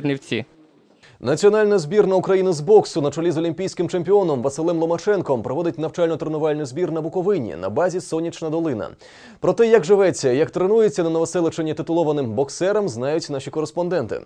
Чернівці. Національна збірна України з боксу на чолі з олімпійським чемпіоном Василем Ломаченком проводить навчально-тренувальний збір на Буковині на базі Сонячна долина. Про те, як живеться, як тренується на новоселичині титулованим боксером, знають наші кореспонденти.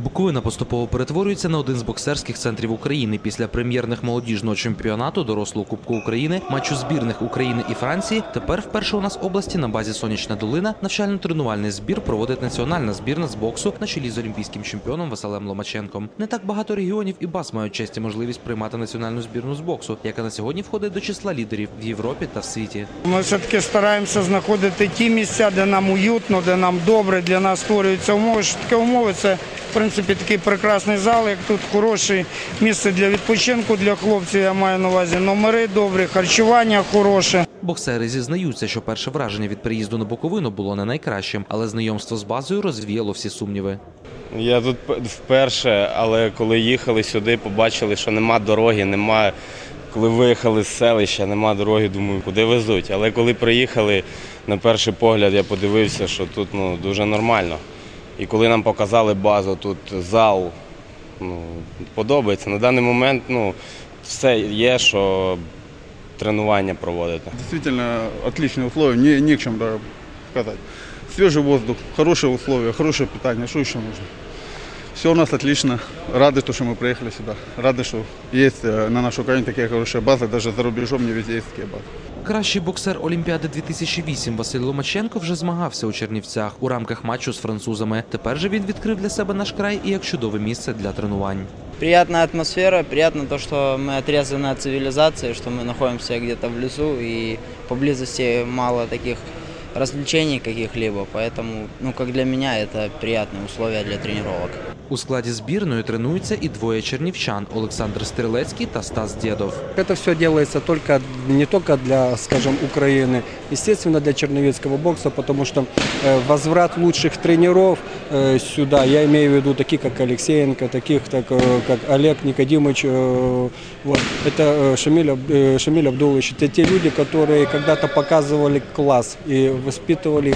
Буковина поступово перетворюється на один з боксерських центрів України після прем'єрних молодіжного чемпіонату, дорослого Кубку України, матчу збірних України і Франції. Тепер вперше у нас області на базі Сонячна долина навчально-тренувальний збір проводить національна збірна з боксу на чолі з олімпійським чемпіоном Василем Ломаченком. Не так багато регіонів і баз мають честь і можливість приймати національну збірну з боксу, яка на сьогодні входить до числа лідерів в Європі та в світі. Ми все-таки стараємося знаходити ті місця, де нам уютно, де нам добре, для нас створюються умови. Що таке умови? Це в принципі такий прекрасний зал, як тут хороше місце для відпочинку для хлопців. Я маю на увазі номери добрі, харчування хороше. Боксери зізнаються, що перше враження від приїзду на Буковину було не найкращим, але знайомство з базою розвіяло всі сумніви. Я тут вперше, але коли їхали сюди, побачили, що нема дороги, нема. Коли виїхали з селища, нема дороги, думаю, куди везуть. Але коли приїхали, на перший погляд я подивився, що тут ну, дуже нормально. І коли нам показали базу, тут зал, ну, подобається. На даний момент ну, все є, що тренування проводити. Действительно отличные условия, не, не к чему даже сказать. Свежий воздух, хорошие условия, хорошее питание, что еще нужно? Все у нас отлично. Рады, то, что мы приехали сюда. Рады, что есть э, на нашей Украине такие хорошие базы, даже за рубежом не везде есть такие базы. Кращий боксер Олімпіади 2008 Василь Ломаченко вже змагався у Чернівцях у рамках матчу з французами. Тепер же він відкрив для себе наш край і як чудове місце для тренувань. Приятная атмосфера, приятно то, что мы отрезаны от цивилизации, что мы находимся где-то в лесу и поблизости мало таких развлечений каких-либо, поэтому, ну, как для меня, это приятные условия для тренировок. У складі збірної тренуються і двоє чернівчан Олександр Стрілецький та Стас Дєдов. Это все делается только не только для, скажем, Украины, естественно, для черновецкого бокса, потому что э, возврат лучших тренеров э, сюда, я имею в виду таких, как Алексеенко, таких, так, э, как Олег Никодимович, э, вот, это э, Шамиль, Аб- э, Шамиль Абдулович, это те люди, которые когда-то показывали класс и воспитывали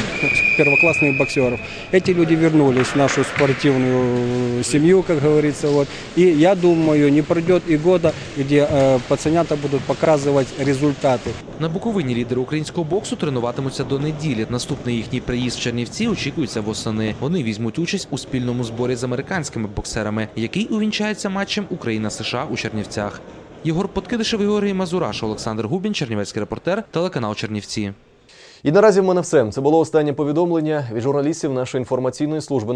первоклассных боксеров. Эти люди вернулись в нашу спортивную семью, как говорится. Вот. И я думаю, не пройдет и года, где э, пацанята будут показывать результаты. На Буковині лідери українського боксу тренуватимуться до неділі. Наступний їхній приїзд в Чернівці очікується восени. Вони візьмуть участь у спільному зборі з американськими боксерами, який увінчається матчем Україна-США у Чернівцях. Єгор Подкидишев, Георгій Мазураш, Олександр Губін, Чернівецький репортер, телеканал Чернівці. І наразі в мене все. Це було останнє повідомлення від журналістів нашої інформаційної служби.